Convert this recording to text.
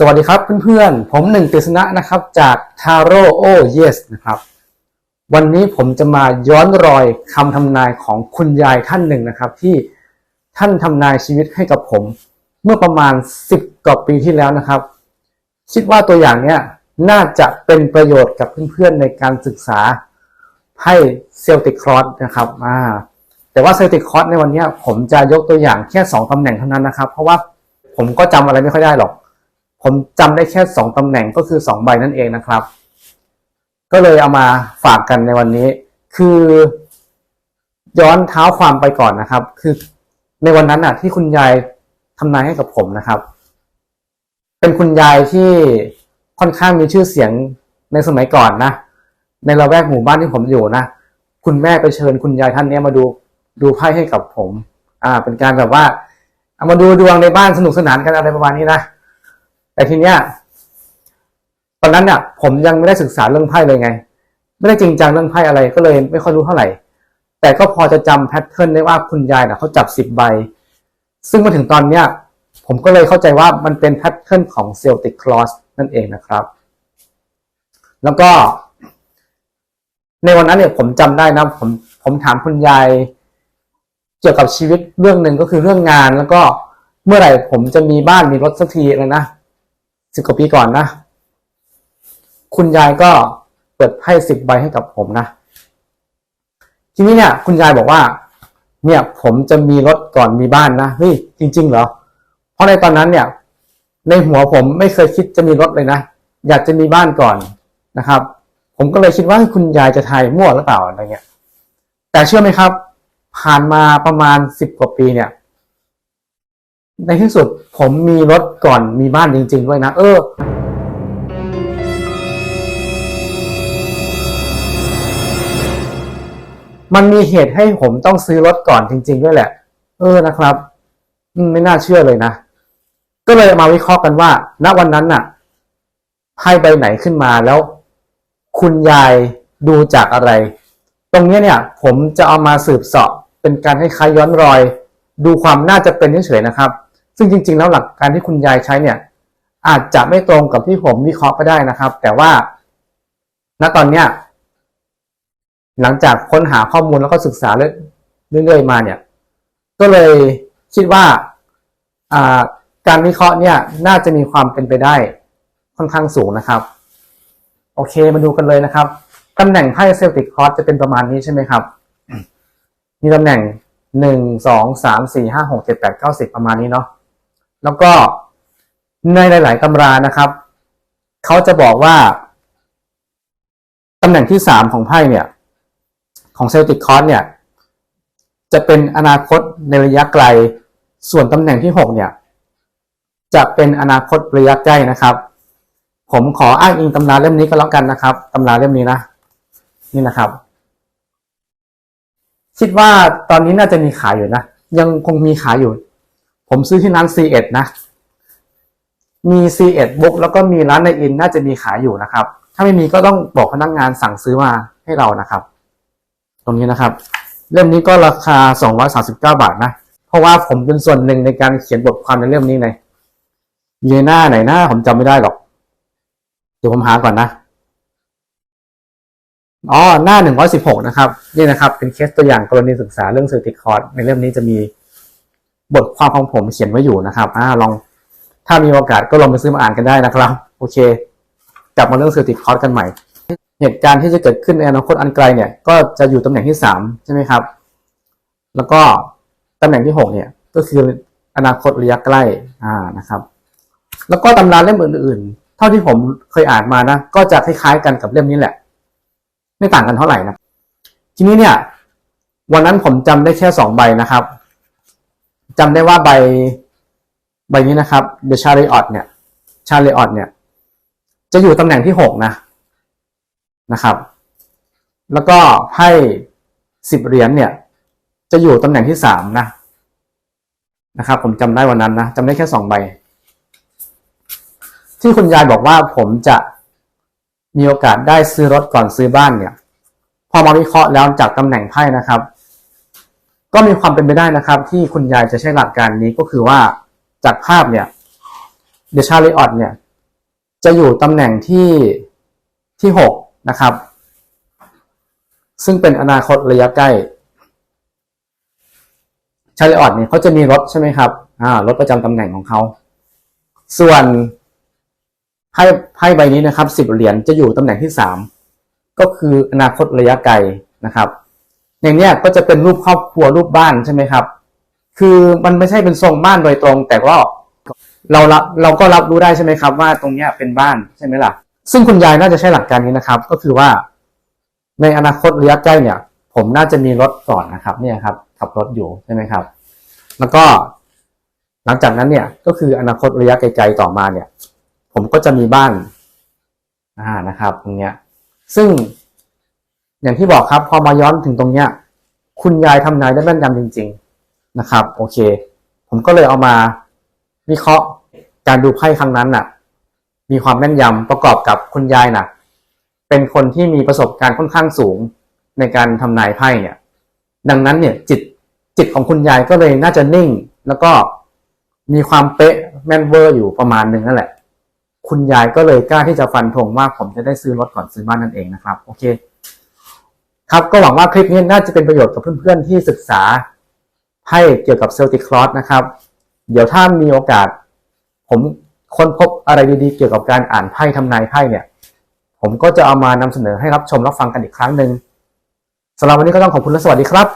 สวัสดีครับเพื่อนๆ ผมหนึ่งกฤษณะนะครับจาก Taro O Yes นะครับ วันนี้ผมจะมาย้อนรอยคำทำนายของคุณยายท่านหนึ่งนะครับ ที่ท่านทำนายชีวิตให้กับผม เมื่อประมาณ 10กว่าปีที่แล้วนะครับ คิดว่าตัวอย่างเนี้ยน่าจะเป็นประโยชน์กับเพื่อนๆในการศึกษาให้เซลติครอสนะครับอ่าแต่ว่าเซลติครอสในวันนี้ผมจะยกตัวอย่างแค่ 2ตำแหน่งเท่านั้นนะครับ เพราะว่าผมก็จำอะไรไม่ค่อยได้หรอก ผมจำได้แค่สองตำแหน่งก็คือสองใบนั่นเองนะครับ ก็เลยเอามาฝากกันในวันนี้ คือย้อนเท้าความไปก่อนนะครับ คือในวันนั้นน่ะ ที่คุณยายทำนายให้กับผมนะครับ เป็นคุณยายที่ค่อนข้างมีชื่อเสียงในสมัยก่อนนะ ในละแวกหมู่บ้านที่ผมอยู่นะ คุณแม่ไปเชิญคุณยายท่านนี้มาดูดูไพ่ให้กับผม อ่า เป็นการแบบว่า เอามาดูดวงในบ้านสนุกสนานกันอะไรประมาณนี้นะ แต่ทีเนี้ยตอนนั้นเนี่ยผมยังไม่ได้ศึกษาเรื่องไพ่เลยไง ไม่ได้จริงจังเรื่องไพ่อะไรก็เลยไม่ค่อยรู้เท่าไหร่ แต่ก็พอจะจำแพทเทิร์นได้ว่าคุณยายเน่ะเขาจับสิบใบ ซึ่งมาถึงตอนเนี้ยผมก็เลยเข้าใจว่ามันเป็นแพทเทิร์นของเซลติกคลอสนั่นเองนะครับ แล้วก็ ในวันนั้นเนี่ยผมจำได้นะผมผมถามคุณยาย เกี่ยวกับชีวิตเรื่องหนึ่งก็คือเรื่องงาน แล้วก็เมื่อไหร่ผมจะมีบ้านมีรถสักทีเลยนะ สิบกว่าปีก่อนนะ คุณยายก็เปิดไพ่สิบใบให้กับผมนะ ทีนี้เนี่ย คุณยายบอกว่า เนี่ยผมจะมีรถก่อนมีบ้านนะเฮ้ยจริง ๆ เหรอ เพราะในตอนนั้นเนี่ย ในหัวผมไม่เคยคิดจะมีรถเลยนะ อยากจะมีบ้านก่อนนะครับ ผมก็เลยคิดว่าคุณยายจะทายมั่วหรือเปล่าอะไรเงี้ย แต่เชื่อไหมครับ ผ่านมาประมาณสิบกว่าปีเนี่ย ในที่สุดผมมีรถก่อนมีบ้านจริง ๆ ด้วยนะ เออ มันมีเหตุให้ผมต้องซื้อรถก่อนจริง ๆ ด้วยแหละ เออนะครับไม่น่าเชื่อเลยนะ ก็เลยมาวิเคราะห์กันว่า ณวันนั้นน่ะไพ่ใบไหนขึ้นมาแล้ว คุณยายดูจากอะไร ตรงนี้เนี่ย ผมจะเอามาสืบเสาะเป็นการให้คล้ายย้อนรอยดูความน่าจะเป็นเฉยๆนะครับ ซึ่งจริง ๆ แล้วหลักการที่คุณยายใช้เนี่ย อาจจะไม่ตรงกับที่ผมวิเคราะห์ก็ได้นะครับ แต่ว่า ณตอนเนี้ยหลังจากค้นหาข้อมูลแล้วก็ศึกษาเรื่อยๆมาเนี่ย ก็เลยคิดว่าอ่าการวิเคราะห์เนี่ยน่าจะมีความเป็นไปได้ค่อนข้างสูงนะครับ โอเคมาดูกันเลยนะครับตำแหน่งไพ่เซลติกคอร์สจะเป็นประมาณนี้ใช่ไหมครับ มีตำแหน่งหนึ่งสองสามสี่ห้าหกเจ็ดแปดเก้าสิบประมาณนี้เนาะ แล้วก็ในหลาย ๆตำรานะครับเขาจะบอกว่าตำแหน่งที่สามของไพ่เนี่ย ของเซลติกคอร์สเนี่ย จะเป็นอนาคตในระยะไกล ส่วนตำแหน่งที่หกเนี่ย จะเป็นอนาคตระยะใกล้นะครับ ผมขออ้างอิงตำราเล่มนี้ก็แล้วกันนะครับตำราเล่มนี้นะนี่นะครับ คิดว่าตอนนี้น่าจะมีขายอยู่นะยังคงมีขายอยู่ ผมซื้อที่ร้าน C1 นะ มี C1 บุ๊กแล้วก็มีร้านในอินน่าจะมีขายอยู่นะครับ ถ้าไม่มีก็ต้องบอกพนักงงานสั่งซื้อมาให้เรานะครับ ตรงนี้นะครับ เล่มนี้ก็ราคา 239 บาทนะ เพราะว่าผมเป็นส่วนหนึ่งในการเขียนบทความในเล่มนี้เลยอยู่ในหน้าไหนหน้าผมจำไม่ได้หรอก เดี๋ยวผมหาก่อนนะอ๋อหน้าหนึ่งร้อยสิบหกนะครับ นี่นะครับ เป็นเคสตัวอย่างกรณีศึกษาเรื่องเซอร์ติคอร์สในเล่มนี้จะมี บทความของผมเขียนไว้อยู่นะครับอ่าลองถ้ามีโอกาสก็ลองไปซื้อมาอ่านกันได้นะครับ โอเค กลับมาเรื่องเซอร์ติคอร์สกันใหม่ เหตุการณ์ที่จะเกิดขึ้นในอนาคตอันไกลเนี่ยก็จะอยู่ตำแหน่งที่สามใช่ไหมครับ แล้วก็ตำแหน่งที่หกเนี่ยก็คืออนาคตระยะใกล้อ่านะครับ แล้วก็ตำราเล่มอื่นๆ เท่าที่ผมเคยอ่านมานะ ก็จะคล้ายๆกันกับเล่มนี้แหละ ไม่ต่างกันเท่าไหร่นะทีนี้เนี่ย วันนั้นผมจำได้แค่สองใบนะครับ จำได้ว่าใบใบนี้นะครับ The Chariot เนี่ย Chariot เนี่ย จะอยู่ตำแหน่งที่หกนะนะครับ แล้วก็ไพ่สิบเหรียญเนี่ย จะอยู่ตำแหน่งที่สามนะนะครับ ผมจำได้วันนั้นนะจำได้แค่สองใบ ที่คุณยายบอกว่าผมจะมีโอกาสได้ซื้อรถก่อนซื้อบ้านเนี่ย พอมาวิเคราะห์แล้วจากตำแหน่งไพ่นะครับ ก็มีความเป็นไปได้นะครับ ที่คุณยายจะใช้หลักการนี้ก็คือว่าจากภาพเนี่ยเดชาริออตเนี่ยจะอยู่ตำแหน่งที่ที่หกนะครับ ซึ่งเป็นอนาคตระยะใกล้ชาริออดเนี่ยเขาจะมีรถใช่ไหมครับอ่ารถประจำตำแหน่งของเขาส่วนไพ่ไพ่ใบนี้นะครับสิบเหรียญจะอยู่ตำแหน่งที่สามก็คืออนาคตระยะไกลนะครับ อย่างเนี้ยก็จะเป็นรูปครอบครัวรูปบ้านใช่ไหมครับ คือมันไม่ใช่เป็นทรงบ้านโดยตรง แต่ก็เรารับเราก็รับรู้ได้ใช่ไหมครับ ว่าตรงเนี้ยเป็นบ้านใช่ไหมล่ะ ซึ่งคุณยายน่าจะใช้หลักการนี้นะครับ ก็คือว่า ในอนาคตระยะใกล้เนี่ย ผมน่าจะมีรถก่อนนะครับ เนี่ยครับ ขับรถอยู่ใช่ไหมครับ แล้วก็หลังจากนั้นเนี่ย ก็คืออนาคตระยะไกลๆต่อมาเนี่ย ผมก็จะมีบ้านอ่านะครับ ตรงเนี้ย ซึ่ง อย่างที่บอกครับ พอมาย้อนถึงตรงเนี้ย คุณยายทำนายได้แม่นยำจริง ๆนะครับ โอเค ผมก็เลยเอามาวิเคราะห์การดูไพ่ครั้งนั้นน่ะ มีความแม่นยำประกอบกับคุณยายน่ะ เป็นคนที่มีประสบการณ์ค่อนข้างสูงในการทำนายไพ่เนี่ย ดังนั้นเนี่ยจิตจิตของคุณยายก็เลยน่าจะนิ่ง แล้วก็มีความเป๊ะแม่นเวอร์อยู่ประมาณนึงนั่นแหละ คุณยายก็เลยกล้าที่จะฟันธงว่าผมจะได้ซื้อรถก่อนซื้อบ้านนั่นเองนะครับ โอเค ครับก็หวังว่าคลิปนี้น่าจะเป็นประโยชน์กับเพื่อนๆที่ศึกษาไพ่เกี่ยวกับเซลติคลอสนะครับ เดี๋ยวถ้ามีโอกาส ผมค้นพบอะไรดีๆ เกี่ยวกับการอ่านไพ่ทำนายไพ่เนี่ย ผมก็จะเอามานำเสนอให้รับชมรับฟังกันอีกครั้งหนึ่งสำหรับวันนี้ก็ต้องขอบคุณและสวัสดีครับ